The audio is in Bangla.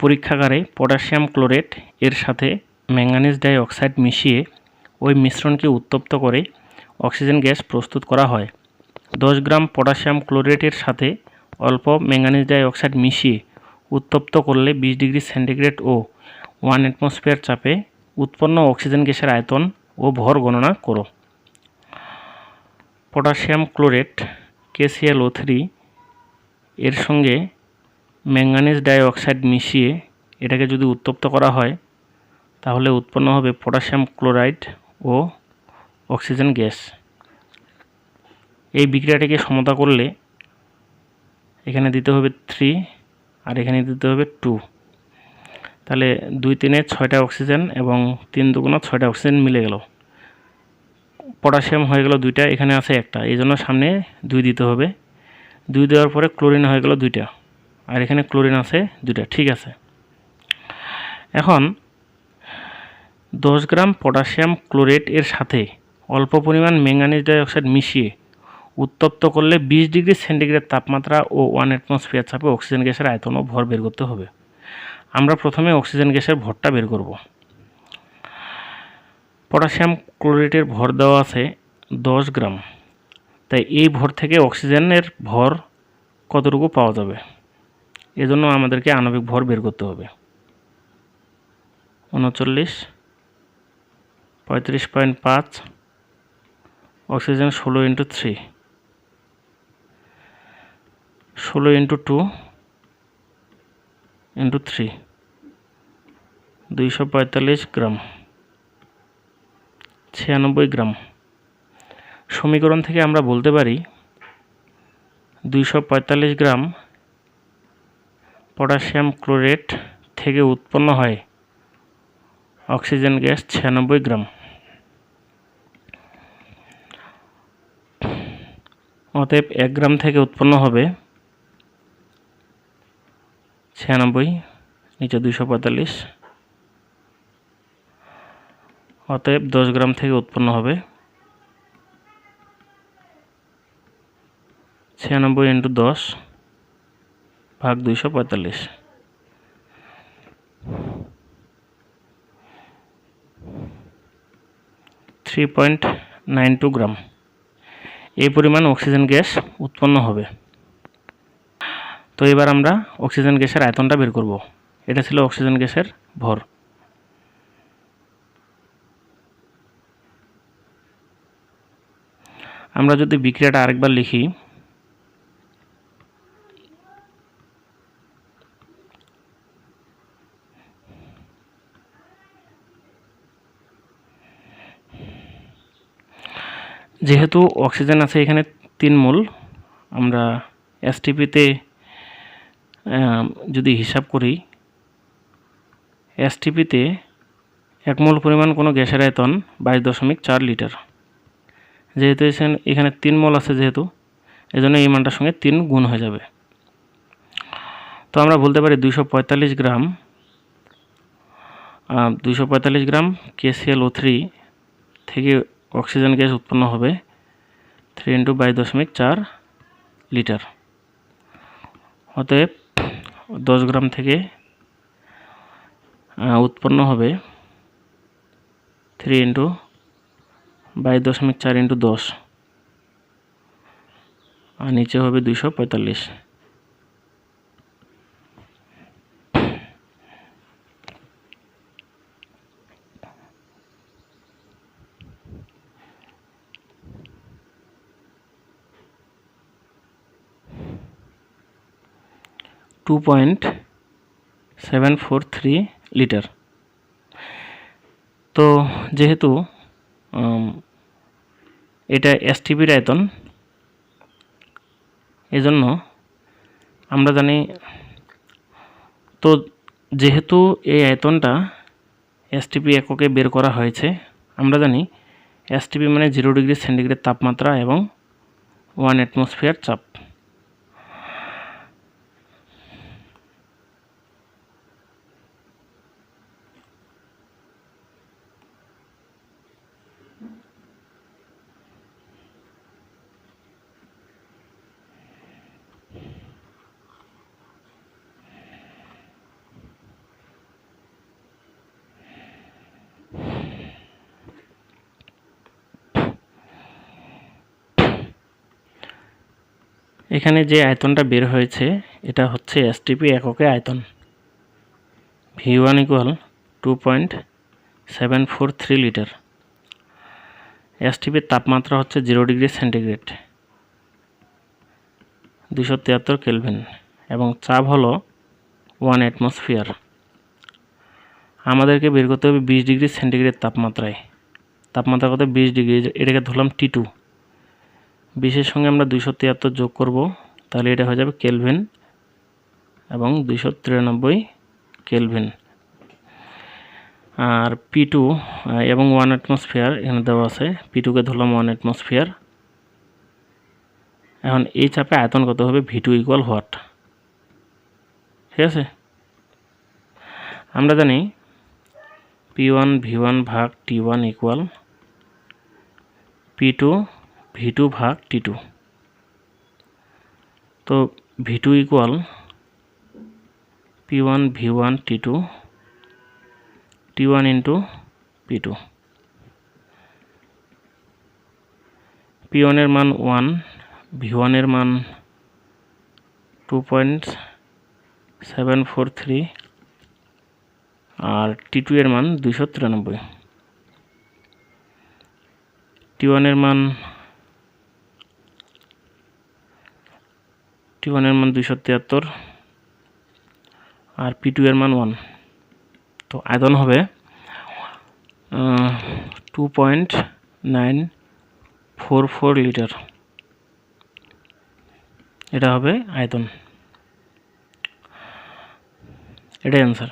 পরীক্ষাগারে পটাশিয়াম ক্লোরেট এর সাথে ম্যাঙ্গানিজ ডাই অক্সাইড মিশিয়ে ওই মিশ্রণকে উত্তপ্ত করে অক্সিজেন গ্যাস প্রস্তুত করা হয়। দশ গ্রাম পটাশিয়াম ক্লোরেটের সাথে অল্প ম্যাঙ্গানিজ ডাই অক্সাইড মিশিয়ে উত্তপ্ত করলে বিশ ডিগ্রি সেন্টিগ্রেড ও ওয়ান অ্যাটমসফিয়ার চাপে উৎপন্ন অক্সিজেন গ্যাসের আয়তন ও ভর গণনা করো। পটাশিয়াম ক্লোরেট কেসিএলও থ্রি এর সঙ্গে ম্যাঙ্গানিজ ডাই অক্সাইড মিশিয়ে এটাকে যদি উত্তপ্ত করা হয়, তাহলে উৎপন্ন হবে পটাশিয়াম ক্লোরাইড ও অক্সিজেন গ্যাস। এই বিক্রিয়াটিকে সমতা করলে এখানে দিতে হবে থ্রি আর এখানে দিতে হবে টু তাহলে দুই তিনে ছয়টা অক্সিজেন এবং তিন দুগুণা ছয়টা অক্সিজেন মিলে গেল। পটাশিয়াম হয়ে গেল দুইটা, এখানে আছে একটা। এই জন্য সামনে দুই দিতে হবে। দুই দেওয়ার পরে ক্লোরিন হয়ে গেল দুইটা। আর এখানে ক্লোরিন আছে দুইটা, ঠিক আছে। এখন, দশ গ্রাম পটাশিয়াম ক্লোরেট এর সাথে অল্প পরিমাণ ম্যাঙ্গানিজ ডাইঅক্সাইড মিশিয়ে উত্তপ্ত করলে বিশ ডিগ্রি সেন্টিগ্রেড তাপমাত্রা ও ওয়ান অ্যাটমসফিয়ার চাপে অক্সিজেন গ্যাসের আয়তন ও ভর বের করতে হবে। আমরা প্রথমে অক্সিজেন গ্যাসের ভরটা বের করব। পটাশিয়াম ক্লোরেটের ভর দেওয়া আছে দশ গ্রাম। তাই এই ভর থেকে অক্সিজেনের ভর কতটুকু পাওয়া যাবে? এজন্য আমাদেরকে আণবিক ভর বের করতে হবে। উনচল্লিশ, পঁয়ত্রিশ পয়েন্ট পাঁচ, অক্সিজেন ষোলো ইন্টু থ্রি। ষোলো ইন্টু টু ইন্টু থ্রি। দুইশো পঁয়তাল্লিশ গ্রাম। ছিয়ানব্বই গ্রাম। সমীকরণ থেকে আমরা বলতে পারি দুইশো পঁয়তাল্লিশ গ্রাম পটাশিয়াম ক্লোরেট থেকে উৎপন্ন হয়। অক্সিজেন গ্যাস ছিয়ানব্বই গ্রাম। অতএব এক গ্রাম থেকে উৎপন্ন হবে ছিয়ানব্বই, নিচে দুইশো পঁয়তাল্লিশ। অতএব দশ গ্রাম থেকে উৎপন্ন হবে ছিয়ানব্বই ইন্টু দশ। ভাগ দুইশো পঁয়তাল্লিশ। Three point nine two gram এই পরিমাণ অক্সিজেন গ্যাস উৎপন্ন হবে। তো এবার আমরা অক্সিজেন গ্যাসের আয়তনটা বের করব। এটা ছিল অক্সিজেন গ্যাসের ভর। আমরা যদি বিক্রিয়াটা আরেকবার লিখি যেহেতু অক্সিজেন আছে এখানে তিন মোল, আমরা এসটিপিতে যদি হিসাব করি এসটিপিতে এক মোল পরিমাণ কোনো গ্যাসের আয়তন বাইশ দশমিক চার লিটার। যেহেতু এখানে তিন মোল আছে যেহেতু, এজন্য এই মানটার সঙ্গে তিন গুণ হয়ে যাবে। তো আমরা বলতে পারি দুইশো পঁয়তাল্লিশ গ্রাম দুইশো পঁয়তাল্লিশ গ্রাম কেসিএল ও থ্রি থেকে অক্সিজেন গ্যাস উৎপন্ন হবে থ্রি ইন্টু বাইশ দশমিক চার লিটার অতএব দশ গ্রাম থেকে উৎপন্ন হবে থ্রি ইন্টু বাইশ দশমিক চার ইন্টু দশ। আর নিচে হবে দুইশো পঁয়তাল্লিশ। Two point seven four three litre তো যেহেতু এটা এসটিপির আয়তন, এজন্য আমরা জানি, তো যেহেতু এই আয়তনটা এসটিপি এককে বের করা হয়েছে, আমরা জানি এসটিপি মানে জিরো ডিগ্রি সেন্টিগ্রেড তাপমাত্রা এবং ওয়ান অ্যাটমসফিয়ার চাপ। এখানে যে আয়তনটা বের হয়েছে, এটা হচ্ছে এসটিপি এককে আয়তন। V one equal two point seven four three litre এসটিপির তাপমাত্রা হচ্ছে জিরো ডিগ্রি সেন্টিগ্রেড দুশো তিয়াত্তর কেলভিন এবং চাপ হলো ওয়ান অ্যাটমসফিয়ার আমাদেরকে বের করতে হবে বিশ ডিগ্রি সেন্টিগ্রেড তাপমাত্রায়। তাপমাত্রা কত? বিশ ডিগ্রি এটাকে ধরলাম টি টু বিশের সঙ্গে আমরা দুইশো তিয়াত্তর যোগ করব, তাহলে এটা হয়ে যাবে কেলভিন এবং দুইশো তিরানব্বই কেলভিন। আর পি টু এবং ওয়ান অ্যাটমসফিয়ার এখানে দেওয়া আছে। পি টুকে ধরলাম ওয়ান অ্যাটমসফিয়ার এখন এই চাপে আয়তন কত হবে? ভি টু ইকুয়াল হোয়াট ঠিক আছে? আমরা জানি পি ওয়ান ভি ওয়ান ভাগ T one equal P two V two ভাগ টি টু তো V two equal P one V one T two T one into P two P ওয়ানের মান ওয়ান ভি ওয়ানের মান two point seven four three আর টি টু এর মান দুইশো তিরানব্বই। টি ওয়ানের মান টি ওয়ানের মান দুইশো তিয়াত্তর আর পি টু এর মান ওয়ান তো আয়তন হবে two point nine four four litre এটা হবে আয়তন। এটাই অ্যান্সার